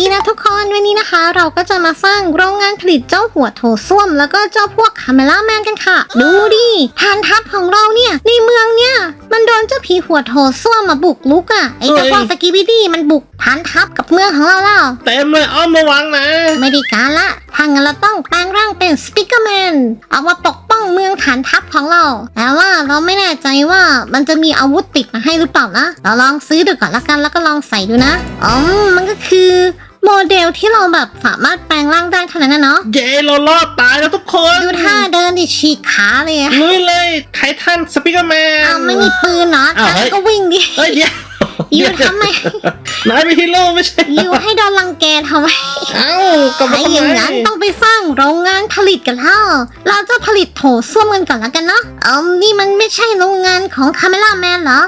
ดีนะทุกคนวันนี้นะคะ เราก็จะมาสร้างโรงงานผลิตเจ้าหัวโถส้วม แล้วก็เจ้าพวกคาเมล่าแมนกันค่ะ ดูดิฐานทัพของเราเนี่ยในเมืองเนี่ย มันโดนเจ้าผีหัวโถส้วมมาบุกลุกอะ่ะไอ้เจ้าพวกสกิบิดี้มันบุกฐานทัพกับเมืองของเราแล้วเต็มเลยอ้อมระวังนะ ไม่ได้การละถ้างั้นเราต้องแปลงร่างเป็นสปิเกอร์แมนเอามาปกป้องเมืองฐานทัพของเราแต่ว่าเราไม่แน่ใจว่ามันจะมีอาวุธติดมาให้หรือเปล่านะ เราลองซื้อดูก่อนละกันแล้วก็ลองใส่ดูนะอ๋อมันก็คือ โมเดลที่เราแบบสามารถแปลงร่างได้เท่านั้นนะเนาะเย้เรารอดตายแล้วทุกคนดูท่าเดินดิฉีกขาเลยอะลุยเลยไททันสปิเกอร์แมนอ้าวไม่มีปืนเนาะอ้าวเฮ้ย ก็วิ่งดิเฮ้ยเดี๋ยวอยู่ทำไม นายเป็นฮีโร่ไม่ใช่อเหรยู่ให้โดนรังแกทำไมเอ้ากลับมาไอ้ทำอย่างไมนั้นต้องไปสร้างโรงงานผลิตกันแล้ว เราจะผลิตโถส้วมกันก่อนแล้วกันเนาะเอ๋อนี่มันไม่ใช่โรงงานของคาเมล่าแมนเหรอ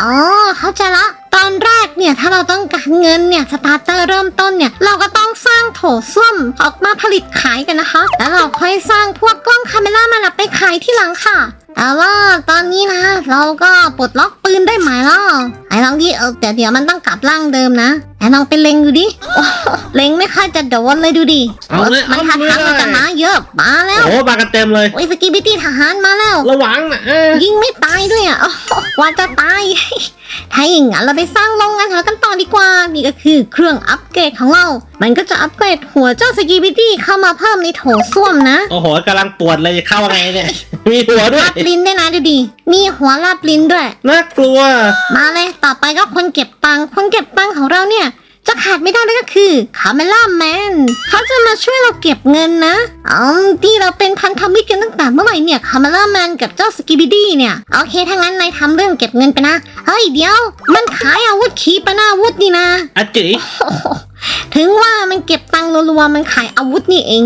อ๋อเข้าใจละ ตอนแรกเนี่ยถ้าเราต้องการเงินเนี่ยสตาร์เตอร์เริ่มต้นเนี่ยเราก็ต้องสร้างโถส้วมออกมาผลิตขายกันนะคะ แล้วเราค่อยสร้างพวกกล้องคาเมล่ารับไปขายที่หลังค่ะ แต่ว่าตอนนี้นะ เราก็ปลดล็อกปืนได้ไหมล่ะไอ้ลองดิเออเดี๋ยวเดี๋ยวมันต้องกลับร่างเดิมนะไอ้ลองไปเล็งดูดิโอ้โหเล็งไม่ค่อยจะโดนเลยดูดิเอาเลยมันเอาทันเลยทันมันจะมาเยอะมาแล้วโอ้มากันเต็มเลยโอ้ยสกีบิตี้ทหารมาแล้ว ระวังนะยิงไม่ตายด้วยอะโอ้โหกว่าจะตายถ้าอย่างนั้นเราไปสร้างโรงงานของเรากันต่อดีกว่า นี่ก็คือเครื่องอัปเกรดของเรา มันก็จะอัปเกรดหัวเจ้าสกีบิตี้เข้ามาเพิ่มในโถส้วมนะ โอ้โหกำลังปวดเลยจะเข้าไงเนี่ย มีหัวด้วยลาบลิ้นด้วยนะดูดิมีหัวลาบลิ้นด้วย น่ากลัว มาเลยต่อไปก็คนเก็บตังค์คนเก็บตังค์ของเราเนี่ย จะขาดไม่ได้เลยก็คือคาเมล่าแมนเขาจะมาช่วยเราเก็บเงินนะอ๋อที่เราเป็นพันธมิตรกันตั้งแต่เมื่อไหร่เนี่ยคาเมล่าแมนกับเจ้าสกิบิดี้เนี่ยโอเคถ้างั้นนายทำเรื่องเก็บเงินไปนะเฮ้ยเดี๋ยว มันขายอาวุธขีปนาวุธนี่นะอาจิโอ้โห ถึงว่ามันเก็บตังค์รัวๆมันขายอาวุธนี่เอง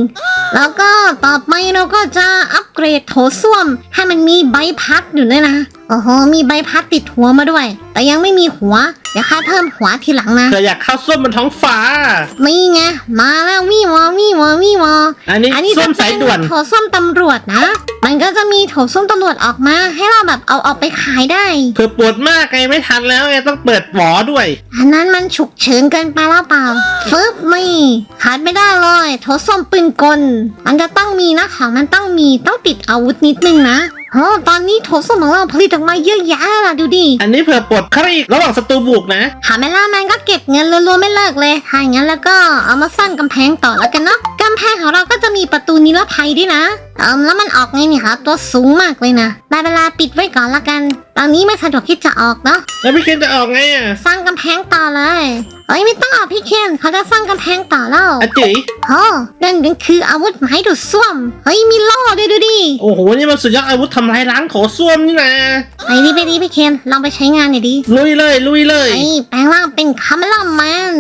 แล้วก็ต่อไปเราก็จะอัปเกรดโถส้วม ให้มันมีใบพัดอยู่ด้วยนะ โอ้โห มีใบพัดติดหัวมาด้วย แต่ยังไม่มีหัว ดี๋ยวข้าเพิ่มหัวทีหลังนะเธออยากเข้าส้วมบนท้องฟ้า นี่ไงมาแล้ววี่วอวี่วอวี่วออันนี้อันนี้ส้จะวมเป็สายนด่วนโถส้วมตำรวจนะ มันก็จะมีโถส้วมตำรวจออกมา ให้เราแบบเอาออกไปขายได้เผื่อปวดมากไงไม่ทันแล้วไงต้องเปิดหวอด้วย อันนั้นมันฉุกเฉินเกินไปแล้วเปล่าฟึบนี่ขาดไม่ได้เลยโถส้วมปืนกล มันจะต้องมีนะของมันต้องมีต้องติดอาวุธนิดนึงนะโอ้ตอนนี้โถส้วมของเราผลิตออกมาเยอะแยะเลยล่ะดูดิ อันนี้เผื่อปวดครีกระหว่างศัตรูบุกนะ หาเมล่าแมนก็เก็บเงินรัวๆไม่เลิกเลยถ้าอย่างนั้นแล้วก็เอามาสร้างกำแพงต่อแล้วกันเนาะกำแพงของเราก็จะมีประตูนิรภัยด้วยนะเอมแล้วมันออกไงเนี่ยคะตัวสูงมากเลยนะได้เวลาปิดไว้ก่อนละกัน ตอนนี้ไม่สะดวกที่จะออกเนาะแล้วพี่เคนจะออกไงอะ สร้างกำแพงต่อเลย เอ้ยไม่ต้องออกพี่เคนเขาจะสร้างกำแพงต่อแล้วอาจิโอ้นั่นมันคืออาวุธไม้ดูดซ่วม เฮ้ยมีโล่ด้วยดูดิโอ้โหนี่มันสุดยอดอาวุธทำลายล้างโถส้วมนี่นะไปดิไปดิพี่เคนลองไปใช้งานหน่อยดิลุยเลยลุยเลยไอ้แปลงร่างเป็นคาเมล่าแมน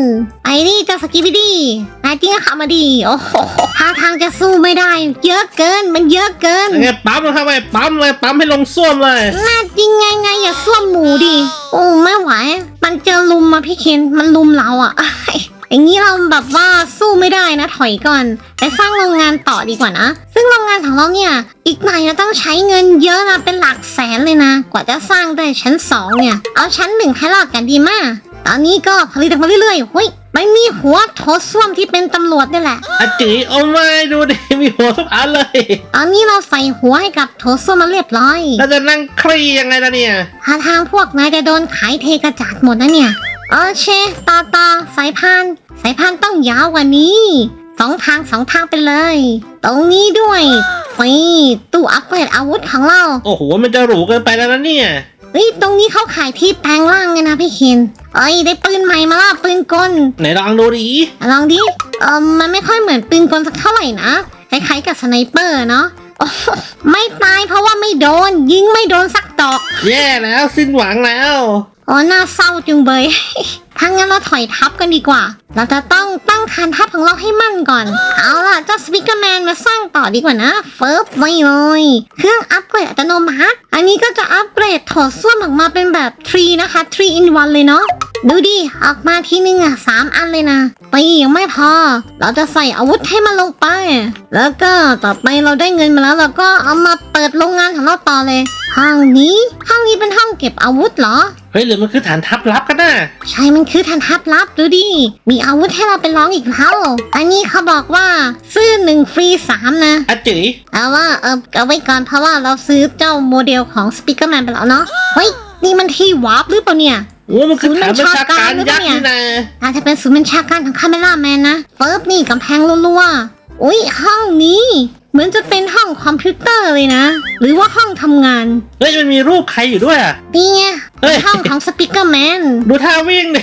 ไปดิเจะสกิบิดี้นายจริงก็ขับมาดีโอ้โหท่าทางจะสู้ไม่ได้ เยอะเกินมันเยอะเกินไงปั๊มเลยเข้าไปปั๊มเลยปั๊มให้ลงส้วมเลยน่าจริงไงไงอย่าซ่วมหมูดิโอ้ไม่ไหว มันเจอลุมมาพี่เคนมันลุมเราอะอย่างนี้เราแบบว่าสู้ไม่ได้นะถอยก่อนไปสร้างโรงงานต่อดีกว่านะ ซึ่งโรงงานของเราเนี่ย อีกหน่อยเราต้องใช้เงินเยอะนะเป็นหลักแสนเลยนะ กว่าจะสร้างได้ชั้นสองเนี่ย เอาชั้นหนึ่งให้รอดกันดีมาก ตอนนี้ก็ผลิตมาเรื่อยๆเฮ้ย ไม่มีหัวโถส้วมที่เป็นตำรวจนี่แหละ อาจิเอาไม่ดูดิมีหัวทุกอันเลย ตอนนี้เราใส่หัวให้กับโถส้วมมาเรียบร้อยแล้วจะนั่งคลี่ยังไงล่ะเนี่ยท่าทางพวกนายจะโดนขายเทกระจาดหมดนะเนี่ย โอเค ต่อต่อสายพาน สายพานต้องยาวกว่านี้ สองทางสองทางไปเลย ตรงนี้ด้วยนี่ตู้อัปเกรดอาวุธของเรา โอ้โห มันจะหรูเกินไปแล้วนะเนี่ย เฮ้ยตรงนี้เขาขายที่แปลงร่างไงนะพี่เคนเอ้ยได้ปืนใหม่มาและปืนกลไหนลองดูดิลองดิเออมันไม่ค่อยเหมือนปืนกลสักเท่าไหร่นะคล้ายๆกับสไนเปอร์เนาะโอ้โหไม่ตายเพราะว่าไม่โดน ยิงไม่โดนสักดอก แย่แล้วสิ้นหวังแล้วโอ้น่าเศร้าจุงเบย ถ้างั้นเราถอยทับกันดีกว่า เราจะต้องตั้งฐานทัพของเราให้มั่นก่อน เอาล่ะเจ้าสปิกเกอร์แมนมาสร้างต่อดีกว่านะ เฟิร์บไม่เลย เครื่องอัปเกรดอัตโนมัติ อันนี้ก็จะอัปเกรดถอดส้วมออกมาเป็นแบบ3นะคะ3 in 1เลยเนาะ ดูดิ ออกมาทีนึงอะสามอันเลยนะตียังไม่พอ เราจะใส่อาวุธให้มันลงไป แล้วก็ต่อไปเราได้เงินมาแล้วเราก็เอามาเปิดโรงงานของเราต่อเลย ห้องนี้ ห้องนี้เป็นห้องเก็บอาวุธเหรอฮ้ยหรือมันคือฐานทัพลับกันน่ะใช่มันคือทันทัพลับดูดิ มีอาวุธให้เราไปลองอีกแล้ว อันนี้เขาบอกว่าซื้อหนึ่งฟรีสามนะอาจิ๋ยแต่ว่าเออเอาไว้ก่อนเพราะว่าเราซื้อเจ้าโมเดลของสปีกเกอร์แมนไปแล้วเนาะ เฮ้ย นี่มันที่วาร์ปหรือเปล่าเนี่ย โอ้มันคือฐานประชาการยักษ์นี่นะอาจจะเป็นศูนย์บัญชาการของคาเมล่าแมนนะเฟิร์บนี่กำแพงรัวๆอุ้ยห้องนี้ เหมือนจะเป็นห้องคอมพิวเตอร์เลยนะ หรือว่าห้องทำงาน เฮ้ยมันมีรูปใครอยู่ด้วยอะ นี่ไงเฮ้ย ห้องของสปีกเกอร์แมนดูท่าวิ่งดิ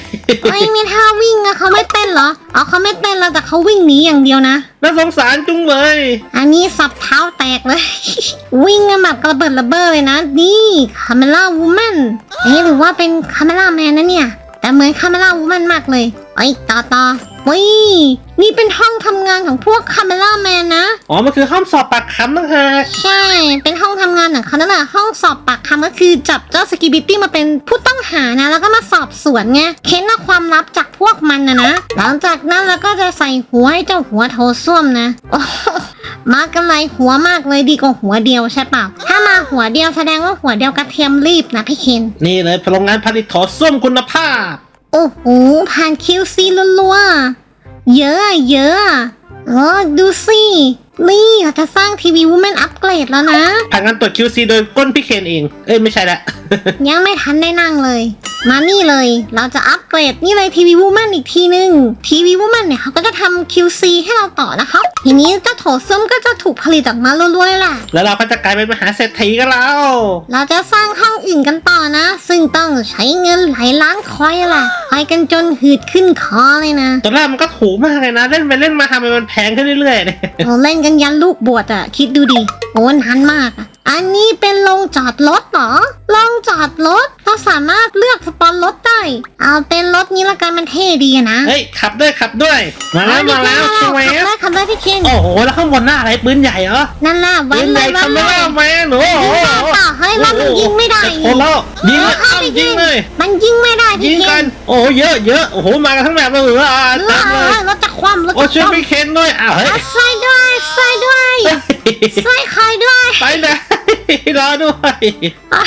เอ้ยมีท่าวิ่งอะเขาไม่เต้นเหรออ๋อเขาไม่เต้นแล้วแต่เขาวิ่งหนีอย่างเดียวนะ น่าสงสารจุงเลย อันนี้สับเท้าแตกเลย วิ่งกันแบบกระเบิดระเบ้อเลยนะ นี่คาเมล่าวูแมนเอ๊ะหรือว่าเป็นคาเมล่าแมนนะเนี่ย แต่เหมือนคาเมล่าวูแมนมากเลยไอ้ยต่อต่อ วินี่เป็นห้องทำงานของพวกคาเมล่าแมนนะ อ๋อ มันคือห้องสอบปากคำตั้งหากใช่ เป็นห้องทำงานของเขานั่นแหละห้องสอบปากคำก็คือจับเจ้าสกิบิตี้มาเป็นผู้ต้องหานะ แล้วก็มาสอบสวนไงเค้นเอาความลับจากพวกมันนะนะ หลังจากนั้นเราก็จะใส่หัวให้เจ้าหัวโถส้วมนะโอ้โหมากันไรหัวมากเลยดีกว่าหัวเดียวใช่เปล่า ถ้ามาหัวเดียวแสดงว่าหัวเดียวกระเทียมรีบนะพี่เคน นี่เลยพลังงานผลิตถอดส้วมคุณภาพ โอ้โหผ่านคิวซีลัวๆ เยอะเยอะอะเออดูสินี่เราจะสร้างทีวีวูแมนอัปเกรดแล้วนะผ่านการตรวจ QC โดยก้นพี่เคนเอง เอ้ย ไม่ใช่ละ ยังไม่ทันได้นั่งเลย มานี่เลย เราจะอัปเกรดนี่เลยทีวีวูแมนอีกทีนึงทีวีวูแมนเนี่ยเขาก็จะทำ QC ให้เราต่อนะครับทีนี้เจ้าโถส้วมก็จะถูกผลิตออกมารัวๆเลยแหละแล้วเราก็จะกลายเป็นมหาเศรษฐีกันแล้ว เราจะสร้างห้องอื่นกันต่อนะ ซึ่งต้องใช้เงินหลายล้านคอยแหละคอยกันจนหืดขึ้นคอเลยนะตอนแรกมันก็ถูกมากเลยนะ เล่นไปเล่นมาทำไมมันแพงขึ้นเรื่อยๆเนี่ยเราเล่นกันยันลูกบวชอะคิดดูดิโอ้นานมากอะ อันนี้เป็นโรงจอดรถเหรอโรงจอดรถเราสามารถเลือกสปอนรถได้ เอาเป็นรถนี้ละกันมันเท่ดีอะนะเฮ้ยขับด้วยขับด้วย มาแล้วมาแล้วขัช่บวยได้ขับได้พี่เคนโอ้โหแล้วข้างบนหน้าอะไรปืนใหญ่เหรอนั่นแหละวัปืนนเลใหญ่ยวันทำเลไม่ได้ยแมนโอ้โหยิงได้เปล่าเฮ้ยรถมันยิงไม่ได้จะชนแล้วยิงเอเลอยเข้าอ้าวไปยิงเลย มันยิงไม่ได้ยิพี่งเคนกันโอ้โหเยอะเยอะโอ้โหมากันทั้งแบบเลยเหรออ่าเอเต็มเลยอรถจะคว่ำรถโอ้จะช่วยคว่ำพี่เคนด้วยอ้าวเฮ้ยอะใส่ด้วยใส่ด้วยใส่ใครด้วย ไปเลย รอด้วยอะ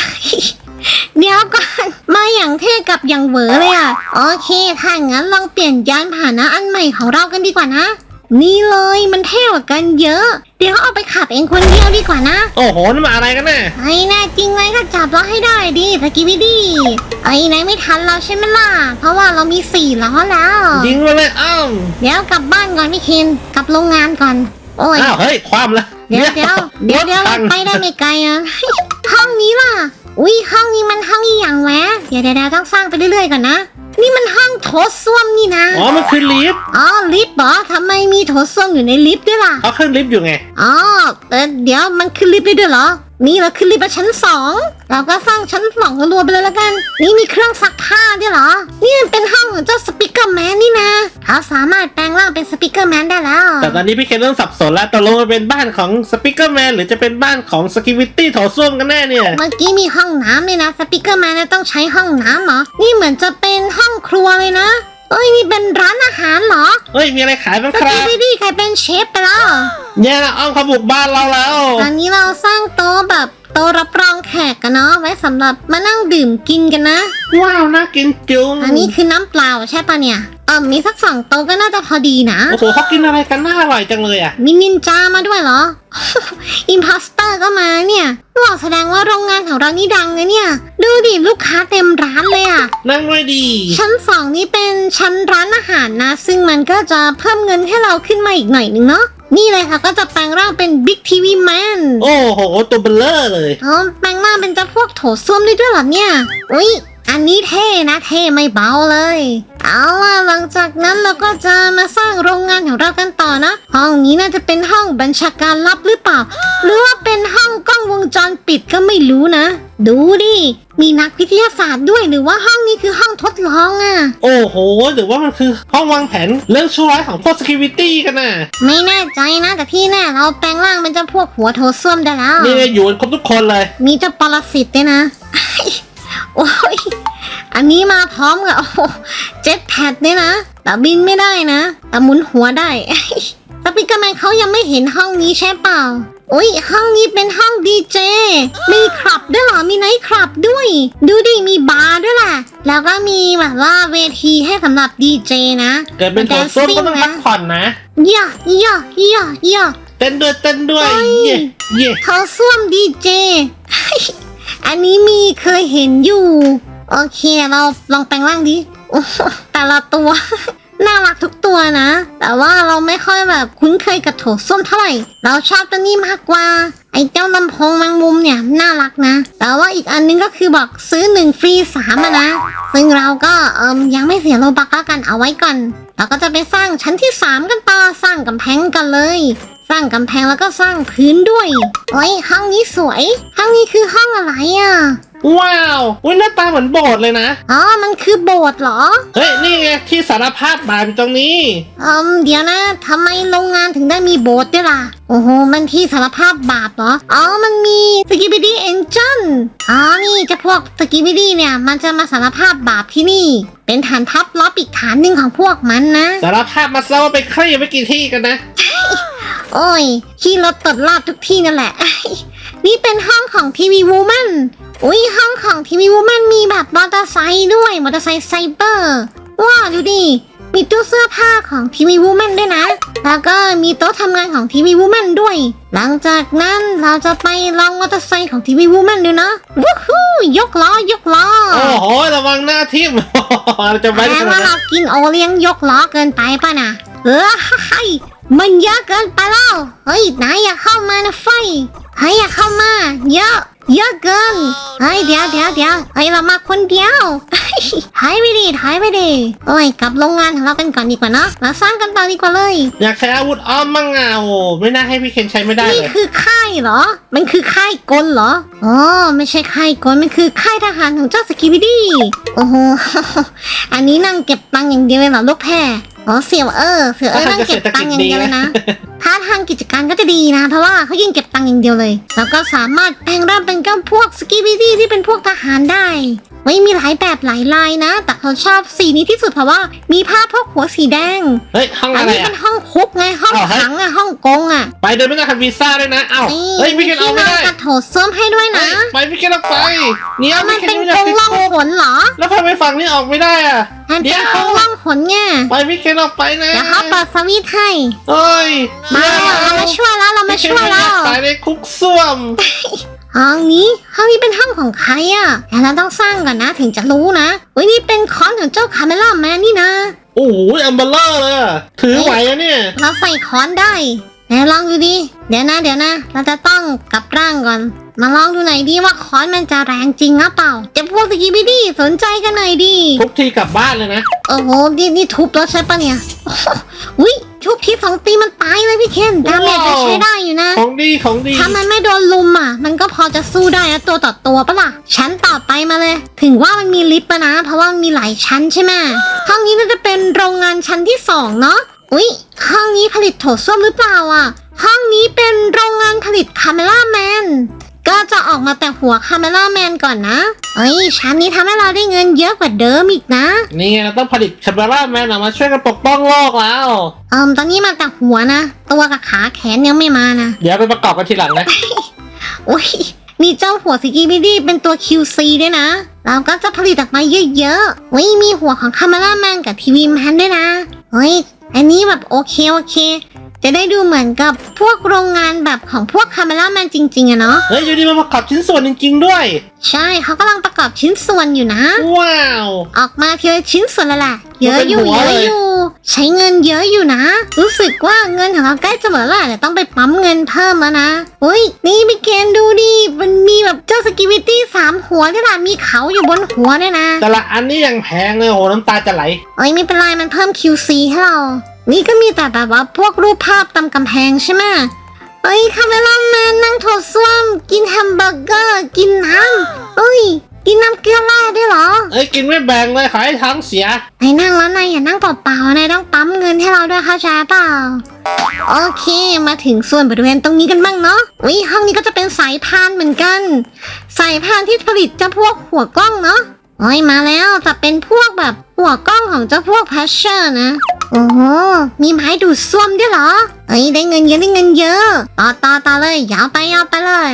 เดี๋ยวก่อนมาอย่างเท่กับอย่างเหวอเลยอะ โอเค ถ้างั้นลองเปลี่ยนยานพาหนะอันใหม่ของเรากันดีกว่านะ นี่เลยมันเท่กว่ากันเยอะ เดี๋ยวเอาไปขับเองคนเดียวดีกว่านะ โอ้โหนี่มาอะไรกันน่ะไอ้แน่จริงเลยก็จับเราให้ได้ดิสกิวิดี้ไอ้ไหนไม่ทันเราใช่ไหมล่ะ เพราะว่าเรามีสี่ล้อแล้ว ยิงมาเลยอ้าวเดี๋ยวกลับบ้านก่อนพี่เคนกลับโรงงานก่อน โอ้ยอ้าวเฮ้ยความละ เดี๋ยวเดี๋ยวเดี๋ยวเดี๋ยวรถพังไปได้ไม่ไกลอะห้องนี้ล่ะ อุ้ยห้องนี้มันห้องอีหยังแวะเดี๋ยวเดี๋ยวเดี๋ยวต้องสร้างไปเรื่อยๆก่อนนะ นี่มันห้องโถส้วมนี่นะ อ๋อ มันคือลิฟต์ อ๋อ ลิฟต์เหรอทำไมมีโถส้วมอยู่ในลิฟต์ด้วยล่ะเขาขึ้นลิฟต์อยู่ไง อ๋อเอ่อเดี๋ยวมันขึ้นลิฟต์ได้ด้วยเหรอ นี่เราขึ้นลิฟต์มาชั้นสองเราก็สร้างชั้นสองรัวๆไปเลยแล้วกัน นี่มีเครื่องซักผ้าด้วยเหรอ นี่มันเป็นห้องของเจ้าสปิเกอร์ สามารถแปลงร่างเป็นสปิเกอร์แมนได้แล้ว แต่ตอนนี้พี่เคนเริ่มสับสนแล้วตกลงมันเป็นบ้านของสปิเกอร์แมนหรือจะเป็นบ้านของสกิวิตี้ถอส้วมกันแน่เนี่ย เมื่อกี้มีห้องน้ำเลยนะสปิเกอร์แมนต้องใช้ห้องน้ำเหรอ นี่เหมือนจะเป็นห้องครัวเลยนะเอ้ยนี่เป็นร้านอาหารเหรอเฮ้ย มีอะไรขายบ้างสครักีบบีดี้ใครเป็นเชฟไปแล้ว เนี่ยนะอ้อมเขาบุกบ้านเราแล้ว ตอนนี้เราสร้างโต๊ะแบบโต๊ะรับรองแขกกันเนาะไว้สำหรับมานั่งดื่มกินกันนะ ว้าวน่ากินจุงอันนี้คือน้ำเปล่าใช่ปะเนี่ย เออมีสักสองโต๊ะก็น่าจะพอดีนะ โอ้โหเขากินอะไรกันน่าอร่อยจังเลยอะ มีนินจามาด้วยเหรอ อิมพ s สเตอร์ก็มาเนี่ยบอกแสดงว่าโรงงานของเรานี่ดังนะเนี่ย ดูดิลูกค้าเต็มร้านเลยอะนั่งด้วยดี ชั้นสองนี่เป็นชั้นร้านอาหารนะ ซึ่งมันก็จะเพิ่มเงินให้เราขึ้นมาอีกหน่อยนึงเนาะ นี่เลยค่ะก็จะแปลงร่างเป็น Big TV Man โอ้โหตัวเบลเลอร์เลย อ๋อแปลงร่างเป็นเจ้าพวกโถส้วมได้ด้วยเหรอเนี่ย อุ๊ย อันนี้เท่นะเท่ไม่เบาเลย เอาล่ะหลังจากนั้นเราก็จะมาสร้างโรงงานของเรากันต่อนะ ห้องนี้น่าจะเป็นห้องบัญชาการลับหรือเปล่า หรือว่าเป็นห้องกล้องวงจรปิดก็ไม่รู้นะ ดูดิ มีนักวิทยาศาสตร์ด้วยหรือว่าห้องนี้คือห้องทดลองอะโอ้โห หรือว่ามันคือห้องวางแผนเรื่องชั่วร้ายของพวกสกิวิตี้กันน่ะ ไม่แน่ใจนะ แต่ที่แน่เราแปลงร่างเป็นเจ้าพวกหัวโถส้วมได้แล้วนี่เลยอยู่กันครบทุกคนเลย มีเจ้าปรสิตด้วยนะ โอ้ยอันนี้มาพร้อมกับโอ้โหเจ็ตแพดเนี่ยนะ แต่บินไม่ได้นะแต่หมุนหัวได้สปิกเกอร์แมนเขายังไม่เห็นห้องนี้ใช่เปล่าอุ้ยห้องนี้เป็นห้องดีเจ มีคลับด้วยเหรอ มีไนท์คลับด้วย ดูดิ มีบาร์ด้วยแหละ แล้วก็มีแบบว่าเวทีให้สำหรับดีเจนะ เกิดเป็นโถส้วมก็ต้องพักผ่อนนะย่าย่าย่าย่าเต้นด้วยเต้นด้วยเฮ้ยเย่เย่เขาส้วมดีเจ อันนี้มีเคยเห็นอยู่ โอเคเราลองแปลงร่างดิแต่ละตัว น่ารักทุกตัวนะ แต่ว่าเราไม่ค่อยแบบคุ้นเคยกับโถส้วมเท่าไหร่ เราชอบตัวนี้มากกว่า ไอ้เจ้าลำโพงแมงมุมเนี่ยน่ารักนะ แต่ว่าอีกอันนึงก็คือบอกซื้อหนึ่งฟรีสามนะ ซึ่งเราก็เอิมยังไม่เสียโลบักแล้วกันเอาไว้ก่อนเราก็จะไปสร้างชั้นที่ 3 กันต่อสร้างกำแพงกันเลย สร้างกำแพงแล้วก็สร้างพื้นด้วยโอ้ยห้องนี้สวย ห้องนี้คือห้องอะไรอะ ว้าวอุ้ยหน้าตาเหมือนโบสถ์เลยนะ อ๋อ มันคือโบสถ์เหรอ เฮ้ย นี่ไงที่สารภาพบาปอยู่ตรงนี้ อืม เดี๋ยวนะทำไมโรงงานถึงได้มีโบสถ์ด้วยล่ะ โอ้โห มันที่สารภาพบาปเหรอ อ๋อ มันมีสกิบิดี้เอนจินอ๋อ นี่เจะพวกสกิบิดี้เนี่ย มันจะมาสารภาพบาปที่นี่ เป็นฐานทัพล้อบอีกฐานหนึ่งของพวกมันนะ สารภาพมาซะว่าไปเคลียร์ไปกี่ที่กันนะ โอ้ยขี่รถตดลาดทุกที่นั่นแหละ นี่เป็นห้องของทีวีวูแมนอุ้ยห้องของทีวีวูแมนมีแบบมอเตอร์ไซค์ด้วยมอเตอร์ไซค์ไซเบอร์ว้าวดูดิมีตู้เสื้อผ้าของทีวีวูแมนด้วยนะ แล้วก็มีโต๊ะทำงานของทีวีวูแมนด้วย หลังจากนั้นเราจะไปลองมอเตอร์ไซค์ของทีวีวูแมนดูนะวู้ฮู้ยกล้อยกล้อโอ้โหระวังหน้าทิ่มเราจะไปแปลได้ขนาว่าดนั้เรานกินโอเลี้ยงยกล้อเกินไปป่ะนะเออไฮ้ย มันเยอะเกินไปแล้วเฮ้ยนายอย่าเข้ามานะไฟเฮ้ยอย่าเข้ามา เยอะ เยอะเกินเฮ้ยเดี๋ยวเดี๋ยวเดี๋ยวเฮ้ยเรามาคนเดียวหายไปดิหายไปดิโอ้ยกลับโรงงานของเรากันก่อนดีกว่าเนาะเราสร้างกันต่อดีกว่าเลย อยากใช้อาวุธอ้อมมั่งอะโอ้ไม่น่าให้พี่เคนใช้ไม่ได้นี่เลยคือค่ายเหรอ มันคือค่ายกลเหรออ๋อไม่ใช่ค่ายกลมันคือค่ายทหารของเจ้าสกิบิดี้โอ้โห อันนี้นั่งเก็บตังค์อย่างเดียวเลยเหรอลูกแพร อ๋อเสี่ยวเออเสี่ยวเออนั่งเก็บตังค์อย่างเดียวเลยนะ ถ้าทางกิจการก็จะดีนะ เพราะว่าเขายิ่งเก็บตังค์อย่างเดียวเลย แล้วก็สามารถแปลงร่างเป็นกับพวกสกิบิดี้ที่เป็นพวกทหารได้ไม่มีหลายแบบหลายลายนะ แต่เขาชอบสีนี้ที่สุดเพราะว่ามีผ้าพกหัวสีแดง เฮ้ยห้องอัอะนไรนี้เป็อะนห้องคุกไงห้องอ้าวเฮ้ยขังอะห้องกงอะไปโดยไม่ต้องทำวีซ่าด้วยนะเอ้าเฮ้ยพี่เคนเอาไม่ได้ที่นอนกระโถส้วมให้ด้วยนะเฮ้ยไปพี่เคนออกไปเนี่ยวมัพี่นเคนเป็นไม่อยากกงติดล่องคุกหนเหรอ แล้วทำไมฝั่งนี้ออกไม่ได้อะ มันเดี๋เป็ยนวกงล่องหนไงไปพี่เคนออกไปนะเดี๋ยวเขาเปิดสวิตช์ให้เฮ้ยมาเรามาช่วยแล้วเรามาช่วยแล้วตายในคุกส้วมห้องนี้ห้องนี้เป็นห้องของใครอะแต่เราต้องสร้างก่อนนะถึงจะรู้นะอุ้ยนี่เป็นคอนของเจ้าคาเมล่าแมนนี่นะโอ้โหอัมเบลเลอร์เลยอะถือไหวอะเนี่ยเราใส่คอนได้ไหนลองดูดิเดี๋ยวนะเดี๋ยวนะ เราจะต้องกลับร่างก่อน มาลองดูหน่อยดิว่าคอนมันจะแรงจริงหรือเปล่าเจะพวกสกิบิดี้สนใจกันหน่อยดิ ทุกทีกลับบ้านเลยนะ โอ้โห นี่นี่ทุบแล้วใช่ปะเนี่ยอุ้ยทุบทีสองตีมันตายเลยพี่เคนดาเมจก็ใช้ได้อยู่นะ ของดีของดี ถ้ามันไม่โดนลุมอะ มันก็พอจะสู้ได้นะตัวต่อตัวปะล่ะ ชั้นต่อไปมาเลย ถึงว่ามันมีลิฟต์ปะนะ เพราะว่ามันมีหลายชั้นใช่ไหมห้องนี้น่าจะเป็นโรงงานชั้นที่สองเนาะ อุ๊ย ห้องนี้ผลิตโถส้วมหรือเปล่าอะ ห้องนี้เป็นโรงงานผลิตคาเมล่าแมน ก็จะออกมาแต่หัวคาเมล่าแมนก่อนนะ เอ้ยชั้นนี้ทำให้เราได้เงินเยอะกว่าเดิมอีกนะ นี่ไงเราต้องผลิตคาเบล่าแมนออกมาช่วยกันปกป้องโลกแล้ว เอิมตอนนี้มาแต่หัวนะ ตัวกับขาแขนยังไม่มานะ เดี๋ยวไปประกอบกันทีหลังนะอุ้ยมีเจ้าหัวสกีบิดี้เป็นตัว QC ด้วยนะ เราก็จะผลิตออกมาเยอะๆอุ้ยมีหัวของคา m ม r ่าแมนกับทีวีแมนด้วยนะ เฮ้ย อันนี้แบบโอเคโอเค จะได้ดูเหมือนกับพวกโรงงานแบบของพวกคา m ม r ่าแมนจริงๆอะเนาะ เฮ้ยอยู่ดีมาประกอบชิ้นส่วนจริง ๆ ด้วย ใช่เขากำลังประกอบชิ้นส่วนอยู่นะ ว้าว ออกมาทีละชิ้นส่วนและแหละเยอะอยู่มันเป็นหัวเยอะเลยอยู่ ใช้เงินเยอะอยู่นะ รู้สึกว่าเงินของเราใกล้จะหมดแล้วแหละเดี๋ยวต้องไปปั๊มเงินเพิ่มแล้วนะอุ้ยนี่พี่เกนดูดิมันมีแบบเจ้าสกิวิตี้สามหัวที่ละมีเขาอยู่บนหัวด้วยนะ แต่ละอันนี่ยังแพงเลยโอ้โหน้ำตาจะไหลเอ้ยไม่เป็นไรมันเพิ่ม QC ให้เรา นี่ก็มีแต่แบบว่าพวกรูปภาพตามกำแพงใช่ไหมเอ้ยคาเมล่าแมนนั่งโถส้วม กินแฮมเบอร์เกอร์ กินน้ำเอ้ย กินน้ำเกลือแร่ด้วยเหรอ เอ้ยกินไม่แบ่งเลยขายให้ท้องเสีย นายนั่งแล้วนายอย่านั่งเปล่าๆนายต้องปั๊มเงินให้เราด้วยเข้าใจเปล่า โอเค มาถึงส่วนบริเวณตรงนี้กันบ้างเนาะวิห้องนี้ก็จะเป็นสายพานเหมือนกัน สายพานที่ผลิตเจ้าพวกหัวกล้องเนาะ โอ้ยมาแล้วแต่เป็นพวกแบบหัวกล้องของเจ้าพวกพัชเชอร์นะ โอ้โห มีไม้ดูดซ่วมด้วยเหรอ เอ้ยได้เงินเยอะได้เงินเยอะต่อต่อต่อเลยยาวไปยาวไปเลย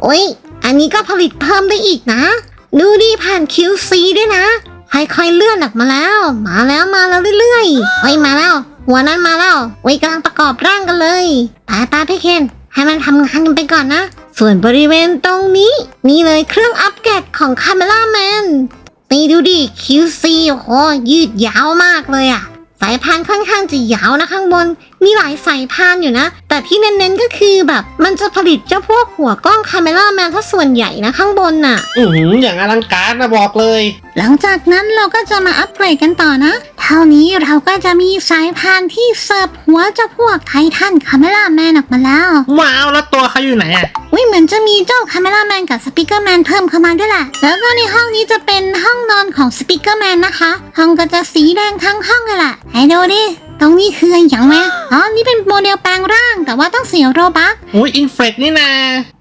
โอ้ย อันนี้ก็ผลิตเพิ่มได้อีกนะ ดูดิผ่าน QC ด้วยนะ ค่อยๆเลื่อนออกมาแล้ว มาแล้วมาแล้วเรื่อยๆเฮ้ยมาแล้ว หัวนั้นมาแล้วเฮ้ยกำลังประกอบร่างกันเลยไปไปพี่เคนให้มันทำงานกันไปก่อนนะ ส่วนบริเวณตรงนี้ นี่เลยเครื่องอัปเกรดของคาเมล่าแมน นี่ดูดิ QC โอ้โหยืดยาวมากเลยอะสายพานค่อนข้างจะยาวนะข้างบน มีหลายสายพานอยู่นะ แต่ที่เน้นๆก็คือแบบมันจะผลิตเจ้าพวกหัวกล้องคาเมล่าแมนถ้าส่วนใหญ่นะข้างบนน่ะ อือหืออย่างอลังการนะบอกเลย หลังจากนั้นเราก็จะมาอัปเกรดกันต่อนะเท่านี้เราก็จะมีสายพานที่เสิร์ฟหัวเจ้าพวกไททันคาเมล่าแมนออกมาแล้ว ว้าวแล้วตัวเขาอยู่ไหนอะวิเหมือนจะมีเจ้าคาเมล่าแมนกับสปิเกอร์แมนเพิ่มเข้ามาด้วยแหละ แล้วก็ในห้องนี้จะเป็นห้องนอนของสปิเกอร์แมนนะคะ ห้องก็จะสีแดงทั้งห้องเลยแหละให้ดูดิ ตรงนี้คืออย่างไหมอ๋อ นี่เป็นโมเดลแปลงร่าง แต่ว่าต้องเสียโรบัคโอ้ยอินเฟกนี่นะ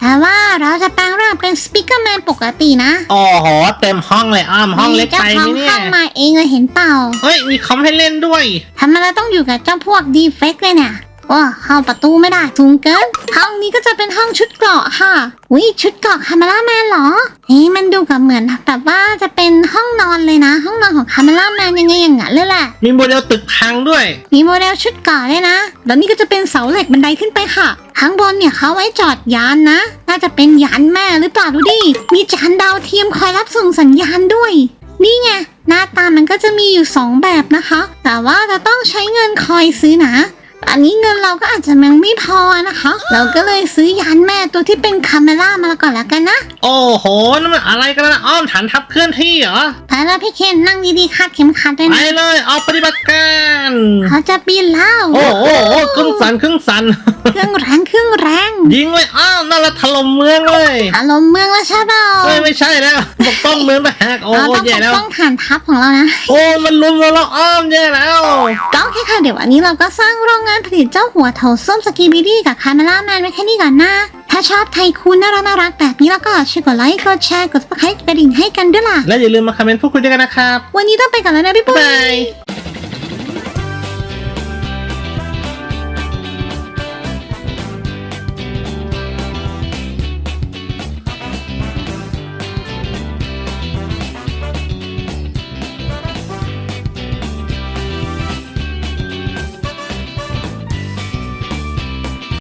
แต่ว่าเราจะแปลงร่างเป็นสปิเกอร์แมนปกตินะโอ้โหเต็มห้องเลยอ้อมห้องเล็กไปไหมมีเนี่เจ้าของห้ยองมาเองเลยเห็นเปล่า เฮ้ยมีคอมให้เล่นด้วย ทำไมเราต้องอยู่กับเจ้าพวกดีเฟกเลยเนี่ย ว้าเข้าประตูไม่ได้สูงเกิน ห้องนี้ก็จะเป็นห้องชุดเกราะค่ะวิชุดเกราะคาเมล่าแมนเหรอเฮ้ยมันดูกับเหมือนแบบว่าจะเป็นห้องนอนเลยนะ ห้องนอนของคาเมล่าแมนยังไงอย่างนั้นเลยแหละมีโมเดลตึกพังด้วย มีโมเดลชุดเกราะด้วยนะ แล้วนี่ก็จะเป็นเสาเหล็กบันไดขึ้นไปค่ะข้างบนเนี่ยเขาไว้จอดยานนะ น่าจะเป็นยานแม่หรือเปล่าดูดิ มีจานดาวเทียมคอยรับส่งสัญญาณด้วย นี่ไงหน้าตามันก็จะมีอยู่ 2 แบบนะคะ แต่ว่าจะต้องใช้เงินคอยซื้อนะ อันนี้เงินเราก็อาจจะยังไม่พอนะคะ เราก็เลยซื้อยานแม่ตัวที่เป็นคาเมล่ามาก่อนละกันนะ โอ้โหนั่นมันอะไรกันนะอ้อมฐานทัพเคลื่อนที่เหรอไปแล้วพี่เคนนั่งดีๆคาดเข็มขัดด้วยไปนะเลยออกปฏิบัติการเขาจะบินแล้วโอ้โหโอ้โหครึ่งสันครึ่งสัน เครื่องแรงเครื่องแรงยิงเลยอ้าวนั่นละถล่มเมืองเลยอารมณ์เมืองแล้วใช่เปล่าเฮ้ยไม่ใช่แล้วปกป้องเมืองต่างหากโอ้เราต้องปแย่กแล้ว ป้องฐานทัพของเรานะโอ้มันลุมเราแล้วอ้อมแย่แล้ว ก็โอเคค่ะเดี๋ยววันนี้เราก็สร้างโรงงานผลิตเจ้าหัวโถส้มสกีบิดี้กับคาเมล่าแมนไว้แค่นี้ก่อนนะ ถ้าชอบไทคูนน่ารักน่ารักแบบนี้แล้วก็ช่วยกดไลค์กดแชร์กดซับสไครต์กระดิ่งให้กันด้วยล่ะ และอย่าลืมมาคอมเมนต์พูดคุยด้วยกันนะครับ วันนี้ต้องไปก่อนแล้วนะพี่ปุ้บ๊ายบายย